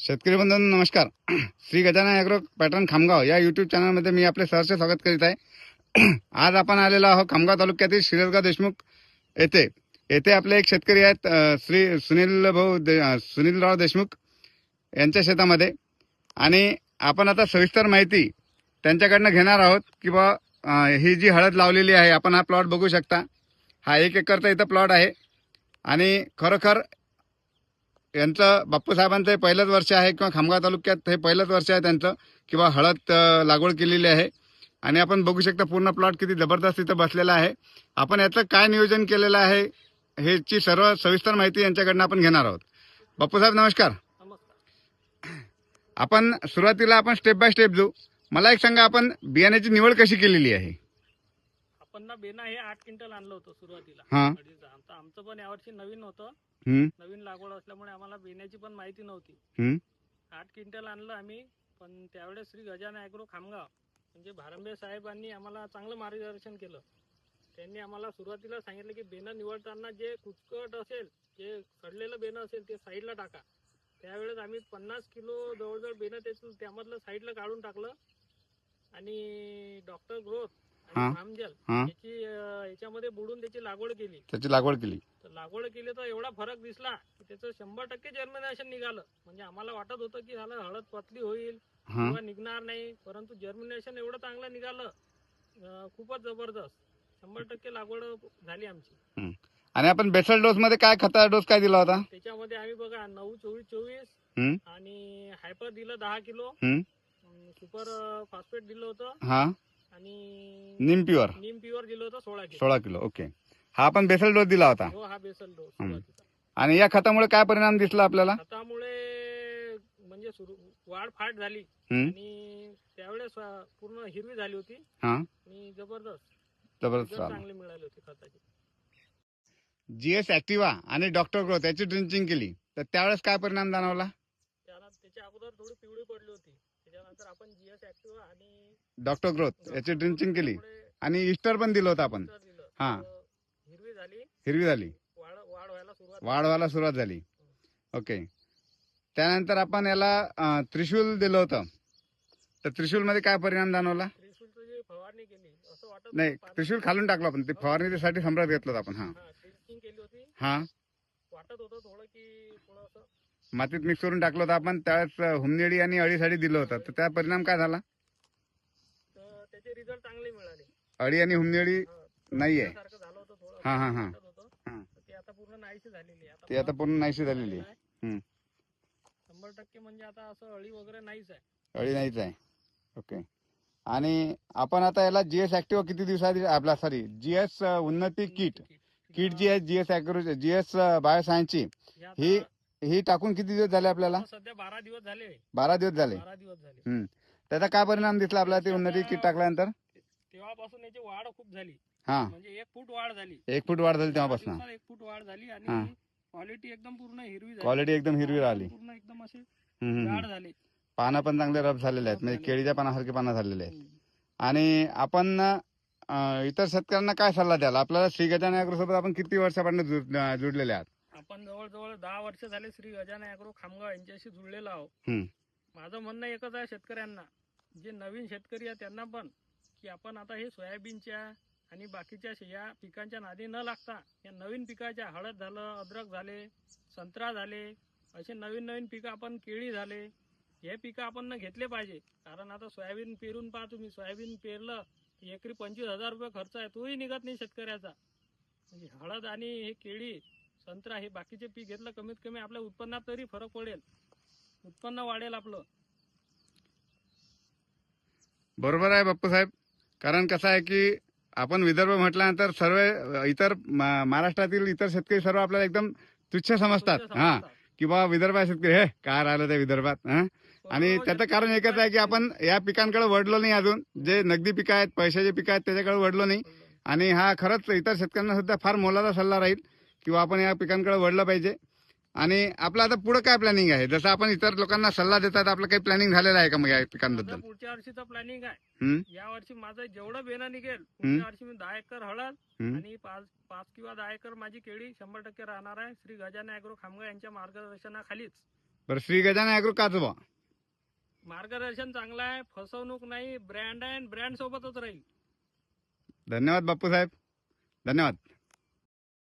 शेतकरी बंधूंनो नमस्कार. श्री गजानन अॅग्रो पॅटर्न खामगाव या युट्यूब चॅनलमध्ये मी आपले सहर्ष स्वागत करीत आहे. आज आपण आलेलो आहोत खामगाव तालुक्यातील शिरसगाव देशमुख येथे. येथे आपले एक शेतकरी आहेत श्री सुनील भाऊ दे, सुनीलराव देशमुख यांच्या शेतामध्ये. आणि आपण आता सविस्तर माहिती त्यांच्याकडनं घेणार आहोत की बा ही जी हळद लावलेली आहे आपण हा प्लॉट बघू शकता. हा एक एकरचा इथं प्लॉट आहे. आणि खरोखर यांचं बाप्पूसाहेबांचं हे पहिलंच वर्ष आहे किंवा खामगाव तालुक्यात हे पहिलंच वर्ष आहे त्यांचं किंवा हळद लागवड केलेली आहे. आणि आपण बघू शकता पूर्ण प्लॉट किती जबरदस्त तिथं बसलेला आहे. आपण याचं काय नियोजन केलेलं आहे ह्याची सर्व सविस्तर माहिती यांच्याकडनं आपण घेणार आहोत. बाप्पूसाहेब नमस्कार. नमस्कार आपण सुरुवातीला आपण स्टेप बाय स्टेप जाऊ. मला एक सांगा आपण बियाण्याची निवड कशी केलेली आहे? आपण ना बेना हे आठ क्विंटल आणलं होतं सुरुवातीला हा. अडीच. आता आमचं पण यावर्षी नवीन होतं हम्म, नवीन लागवड असल्यामुळे आम्हाला बेण्याची पण माहिती नव्हती हम्म. आठ क्विंटल आणलं आम्ही पण त्यावेळेस श्री गजानन ॲग्रो खामगाव म्हणजे भारंबे साहेबांनी आम्हाला चांगलं मार्गदर्शन केलं त्यांनी आम्हाला सुरुवातीला सांगितलं की बेनं निवडताना जे कुचकट असेल जे सडलेलं बेनं असेल ते साईडला टाका त्यावेळेस आम्ही पन्नास किलो जवळजवळ बेनं त्याचं त्यामधलं साईडला काढून टाकलं आणि डॉक्टर ग्रोथ हा. हा. याची अं, याच्यामध्ये बुडून त्याची लागवड केली. त्याची लागवड केली. तर लागवड केली तर एवढा फरक दिसला की त्याचं शंभर टक्के जर्मिनेशन निघालं. म्हणजे आम्हाला वाटत होतं की झालं हळद पतली होईल हा. किंवा निघणार नाही. परंतु जर्मिनेशन एवढं चांगलं निघालं अं, खूपच जबरदस्त. शंभर टक्के लागवड झाली आमची. आणि आपण बेसल डोस मध्ये काय खता डोस काय दिला होता? त्याच्यामध्ये आम्ही बघा नऊ चोवीस चोवीस. आणि हायपर दिलं दहा किलो. हम्म. सुपर फॉस्फेट दिलं होतं. हा. आणि निम प्युअर नीम प्युअर दिलं होतं सोळा किलो. सोळा किलो ओके. हा आपण बेसल डोस दिला होता. हो हा बेसल डोस हम्म. सुरुवातीचा. आणि या खतामुळे काय परिणाम दिसला आपल्याला? खतामुळे म्हणजे सुरू वाढ फाट झाली. हम्म. आणि त्यावेळेस अं, पूर्ण हिरवी झाली होती. हा. आणि जबरदस्त. जबरदस्त चांगली मिळाली होती खताची. जीएस ऍक्टिवा आणि डॉक्टर ग्रोथ याची ड्रिंचिंग केली. तर त्यावेळेस काय परिणाम जाणवला? त्याला त्याच्या अगोदर थोडी पिवळी पडली होती. त्याच्यानंतर आपण जीएस ऍक्टिव्ह आणि डॉक्टर ग्रोथ याची ड्रिंचिंग केली. त्यामुळे आणि इस्टर पण दिलं होतं आपण. दिलं. हा. तर हिरवी झाली. हिरवी झाली. वाढ वाढ व्हायला सुरुवात वाढ व्हायला सुरुवात झाली. ओके. त्यानंतर आपण याला अं, त्रिशूल दिलं होतं. तर त्रिशूल मध्ये काय परिणाम जाणवला? त्रिशूलची जी फवारणी केली असं वाटत नाही होतं त्रिशूल खालून टाकलं आपण. ते फवारणीसाठी सम्राट घेतलं होतं आपण हा. हा ड्रिंचिंग केली होती. हा. वाटत होतं थोडं की मातीत मिक्स करून टाकलं होतं आपण त्यावेळेस हुमनेडी आणि अळीसाठी दिलं होतं. तर त्या परिणाम काय झाला? तर त्याचे रिझल्ट चांगले मिळाले. अळी आणि हुमनेडी. नाहीये. हा, हा, हा. हा. ते आता पूर्ण नाहीशी झालेली आहे. शंभर टक्के म्हणजे आता असं अळी वगैरे नाहीच आहे. अळी नाहीच आहे. ओके. आणि आपण आता याला जीएस ऍक्टिव्ह किती दिवसाआधी आपला sorry GS Unnati kit. Kit. जी आहे जीएस ऍग्रो जीएस बायोसायन्सची हे ही ही टाकून किती दिवस झाले आपल्याला? सध्या बारा दिवस झाले. बारा दिवस झाले. बारा दिवस झाले. त्याचा काय परिणाम दिसला आपल्याला ते उन्नती किट टाकल्यानंतर? तेव्हापासून याची वाढ खूप झाली. हा. म्हणजे एक फूट वाढ झाली. एक फूट वाढ झाली तेव्हापासून. एक फूट वाढ झाली हा. आणि क्वालिटी एकदम पूर्ण हिरवी क्वालिटी एकदम हिरवी राहिली. पूर्ण एकदम असे हम्म, हम्म, हम्म. झाले. पानं पण चांगले रफ झालेले आहेत. म्हणजे. केळीच्या पानासारखे पानं झालेले आहेत. हम्म. आणि आपण इतर शेतकऱ्यांना काय सल्ला द्याल? आपल्याला श्री गजानन ऍग्रो सोबत आपण किती वर्षापासून जुडलेले आहात? आपण जवळजवळ दहा वर्ष झाले श्री गजानन अॅग्रो खामगाव यांच्याशी जुळलेलो आहोत. माझं म्हणणं एकच आहे शेतकऱ्यांना जे नवीन शेतकरी आहे त्यांना पण की आपण आता हे सोयाबीनच्या आणि बाकीच्या या पिकांच्या नादी न लागता या नवीन पिकाच्या हळद झालं अद्रक झाले संत्रा झाले असे नवीन नवीन पिकं आपण केळी झाले हे पिकं आपण न घेतले पाहिजे. कारण आता सोयाबीन पेरून पहा तुम्ही सोयाबीन पेरलं की एकरी पंचवीस हजार रुपये खर्च आहे तोही निघत नाही शेतकऱ्याचा. म्हणजे हळद आणि हे केळी संत्रा हे बाकीचे पीक घेतलं कमीत कमी आपल्या उत्पन्नात तरी फरक पडेल. उत्पन्न वाढेल आपलं. बरोबर आहे बाप्पू साहेब. कारण कसं आहे की आपण विदर्भ म्हटल्यानंतर सर्व इतर महाराष्ट्रातील इतर शेतकरी सर्व आपल्याला एकदम तुच्छ समजतात. हा. की बा विदर्भात शेतकरी. हे काय राहिलं त्या विदर्भात? हा. आणि बरोबर त्याचं शेतकरी कारण एकच आहे की आपण या पिकांकडे वडलो नाही अजून. जे नगदी पिकं आहेत पैशाचे पिकं आहेत त्याच्याकडे वडलो नाही. आणि हा खरंच इतर शेतकऱ्यांना सुद्धा फार मोलाचा सल्ला राहील. किंवा आपण या पिकांकडे वळलं पाहिजे. आणि आपलं आता पुढे काय प्लॅनिंग आहे? जसं आपण इतर लोकांना सल्ला देतात आपलं काही प्लॅनिंग झालेलं आहे का मग या पिकांबद्दल? पुढच्या वर्षीचं प्लॅनिंग आहे. या वर्षी माझं जेवढं बेना निघेल. पुढच्या वर्षी मी दहा एकर हळद. आणि पाच पाच किंवा दहा एकर माझी केळी शंभर टक्के राहणार आहे. श्री गजानन अॅग्रो खामगाव यांच्या मार्गदर्शनाखालीच. बरं श्री गजानन ॲग्रो काच बा मार्गदर्शन चांगलं आहे फसवणूक नाही ब्रँड आहे ब्रँड सोबतच राहील. धन्यवाद बापू साहेब धन्यवाद.